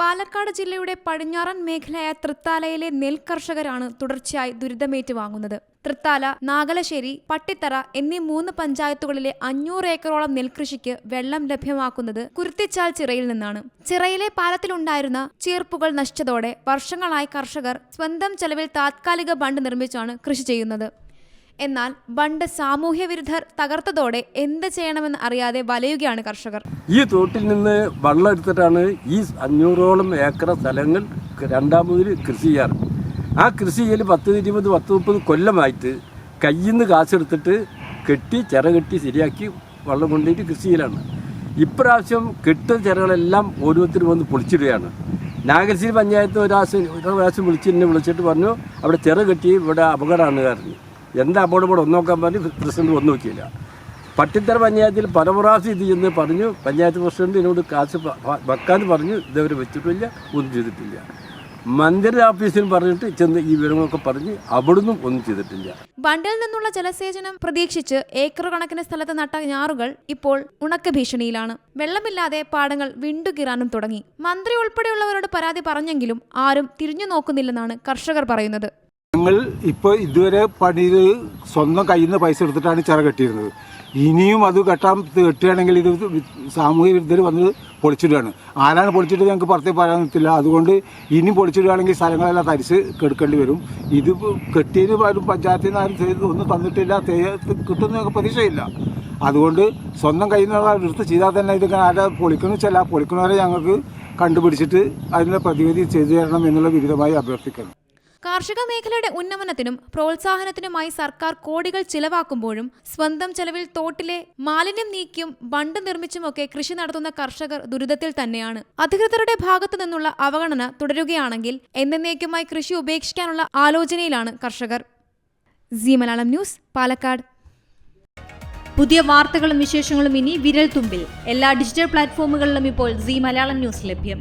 പാലക്കാട് ജില്ലയുടെ പടിഞ്ഞാറൻ മേഖലയായ തൃത്താലയിലെ നെൽ കർഷകരാണ് തുടർച്ചയായി ദുരിതമേറ്റ് വാങ്ങുന്നത്. തൃത്താല നാഗലശ്ശേരി പട്ടിത്തറ എന്നീ മൂന്ന് പഞ്ചായത്തുകളിലെ അഞ്ഞൂറ് ഏക്കറോളം നെൽകൃഷിക്ക് വെള്ളം ലഭ്യമാക്കുന്നത് കുരുത്തിച്ചാൽ ചിറയിൽ നിന്നാണ്. ചിറയിലെ പാലത്തിലുണ്ടായിരുന്ന ചീർപ്പുകൾ നശിച്ചതോടെ വർഷങ്ങളായി കർഷകർ സ്വന്തം ചെലവിൽ താത്കാലിക ബണ്ട് നിർമ്മിച്ചാണ് കൃഷി ചെയ്യുന്നത്. എന്നാൽ ബണ്ട് സാമൂഹ്യ വിരുദ്ധർ തകർത്തതോടെ എന്ത് ചെയ്യണമെന്ന് അറിയാതെ വലയുകയാണ് കർഷകർ. ഈ തോട്ടിൽ നിന്ന് വെള്ളം എടുത്തിട്ടാണ് ഈ അഞ്ഞൂറോളം ഏക്കർ സ്ഥലങ്ങൾ രണ്ടാമതിൽ കൃഷി ചെയ്യാറ്. ആ കൃഷി ചെയ്യൽ പത്ത് ഇരുപത് പത്ത് മുപ്പത് കൊല്ലമായിട്ട് കയ്യിൽ നിന്ന് കാശെടുത്തിട്ട് കെട്ടി ചിറ കെട്ടി ശരിയാക്കി വെള്ളം കൊണ്ടുപോയിട്ട് കൃഷി ചെയ്യലാണ്. ഇപ്രാവശ്യം കെട്ടിയ ചിറകളെല്ലാം ഓരോരുത്തരും വന്ന് പൊളിച്ചിടുകയാണ്. നാഗശ്ശേരി പഞ്ചായത്ത് ഒരാശം ഒരു പ്രാവശ്യം വിളിച്ച് എന്നെ വിളിച്ചിട്ട് പറഞ്ഞു അവിടെ ചിറ കെട്ടി ഇവിടെ അപകടമാണ് കാരണം എന്താ അപ്പോഴും ഇവിടെ ഒന്നോക്കാൻ പറഞ്ഞ് പ്രസിഡന്റ് ഒന്നും നോക്കിയില്ല. പട്ടിത്തറ പഞ്ചായത്തിൽ പല പ്രാവശ്യം ഇത് ചെന്ന് പറഞ്ഞു പഞ്ചായത്ത് പ്രസിഡന്റ് ഇതിനോട് കാശ് വെക്കാൻ പറഞ്ഞു ഇതുവരെ വെച്ചിട്ടില്ല ഒന്നും ചെയ്തിട്ടില്ല. മന്ത്രി ഓഫീസിൽ പറഞ്ഞിട്ട് ചെന്ന് ഈ വിവരങ്ങളൊക്കെ പറഞ്ഞ് അവിടുന്ന് ഒന്നും ചെയ്തിട്ടില്ല. ബണ്ടിൽ നിന്നുള്ള ജലസേചനം പ്രതീക്ഷിച്ച് ഏക്കർ കണക്കിന് സ്ഥലത്ത് നട്ട ഞാറുകൾ ഇപ്പോൾ ഉണക്ക ഭീഷണിയിലാണ്. വെള്ളമില്ലാതെ പാടങ്ങൾ വിണ്ടുകീറാനും തുടങ്ങി. മന്ത്രി ഉൾപ്പെടെയുള്ളവരോട് പരാതി പറഞ്ഞെങ്കിലും ആരും തിരിഞ്ഞു നോക്കുന്നില്ലെന്നാണ് കർഷകർ പറയുന്നത്. ഞങ്ങൾ ഇപ്പോൾ ഇതുവരെ പണിയിൽ സ്വന്തം കയ്യിൽ നിന്ന് പൈസ എടുത്തിട്ടാണ് ചിറ കെട്ടിയിരുന്നത്. ഇനിയും അത് കെട്ടാൻ കെട്ടുകയാണെങ്കിൽ ഇത് സാമൂഹ്യ വിരുദ്ധർ വന്ന് പൊളിച്ചിടുകയാണ്. ആരാണ് പൊളിച്ചിട്ട് ഞങ്ങൾക്ക് പുറത്തേ പറയാൻ പറ്റില്ല അതുകൊണ്ട് ഇനി പൊളിച്ചിടുകയാണെങ്കിൽ സ്ഥലങ്ങളെല്ലാം തരിച്ച് കെടുക്കേണ്ടി വരും. ഇത് കെട്ടിയതിന് ആരും പഞ്ചായത്തിൽ നിന്ന് ആരും ചെയ്ത് ഒന്നും തന്നിട്ടില്ല. കിട്ടുന്ന പ്രതീക്ഷയില്ല. അതുകൊണ്ട് സ്വന്തം കയ്യിൽ നിന്നുള്ള എടുത്ത് ചെയ്താൽ തന്നെ ഇത് ആരെ പൊളിക്കണമെന്ന് വെച്ചാൽ ആ പൊളിക്കണവരെ ഞങ്ങൾക്ക് കണ്ടുപിടിച്ചിട്ട് അതിനെ പ്രതിവിധി ചെയ്തു തരണം എന്നുള്ള വിരുദ്ധമായി അഭ്യർത്ഥിക്കുന്നു. കാർഷിക മേഖലയുടെ ഉന്നമനത്തിനും പ്രോത്സാഹനത്തിനുമായി സർക്കാർ കോടികൾ ചിലവാക്കുമ്പോഴും സ്വന്തം ചെലവിൽ തോട്ടിലെ മാലിന്യം നീക്കിയും ബണ്ട് നിർമ്മിച്ചുമൊക്കെ കൃഷി നടത്തുന്ന കർഷകർ ദുരിതത്തിൽ തന്നെയാണ്. അധികൃതരുടെ ഭാഗത്തു നിന്നുള്ള അവഗണന തുടരുകയാണെങ്കിൽ എന്നേക്കുമായി കൃഷി ഉപേക്ഷിക്കാനുള്ള ആലോചനയിലാണ് കർഷകർ. C Malayalam news Palakkad. പുതിയ വാർത്തകളും വിശേഷങ്ങളും ഇനി വിരൽ തുമ്പിൽ എല്ലാ ഡിജിറ്റൽ പ്ലാറ്റ്ഫോമുകളിലും ഇപ്പോൾ സി മലയാളം ന്യൂസ് ലഭ്യം.